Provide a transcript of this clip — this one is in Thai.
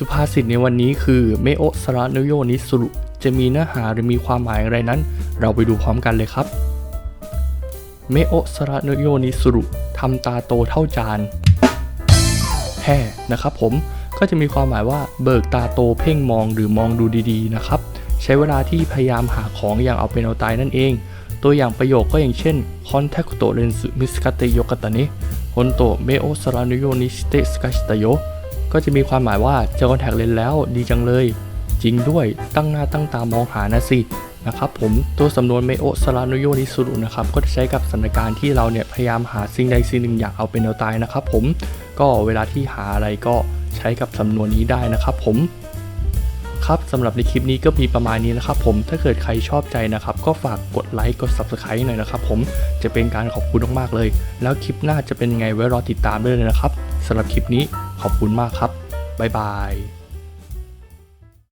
สุภาษิตในวันนี้คือเมโอสระนโยนิสุรุจะมีเนื้อหาหรือมีความหมายอะไรนั้น เราไปดูพร้อมกันเลยครับ เมโอสระนโยนิสุรุทำตาโตเท่าจานแห่นะครับผมก็จะมีความหมายว่าเบิกตาโตเพ่งมองหรือมองดูดีๆนะครับ ใช้เวลาที่พยายามหาของอย่างเอาเป็นเอาตายนั่นเอง ตัวอย่างประโยคก็อย่างเช่น contact lens miskate yokata ne honto me o sarano yo ni shite skashita ก็จะมีความหมายว่าเจอคอนแทคเลนส์แล้วดีจังเลย จริงด้วยตั้งหน้าตั้งตามองหานะสินะครับผมตัวสำนวนเมโอสลาโนโยนิสุรุนะครับก็จะใช้กับสถานการณ์ที่เราเนี่ยพยายามหาสิ่งใดสิ่งหนึ่งอยากเอาเป็นเอาตายนะครับผมก็เวลาที่หาอะไรก็ใช้กับสำนวนนี้ได้นะครับผม ครับสำหรับในคลิปนี้ก็มีประมาณนี้นะครับผมถ้าเกิดใครชอบใจนะครับ ก็ฝากกดไลค์กด Subscribe หน่อยนะครับผมจะเป็นการขอบคุณมากๆเลย แล้วคลิปหน้าจะเป็นยังไงไว้รอติดตามด้วยเลยนะครับสำหรับคลิปนี้ขอบคุณมากครับบ๊ายบาย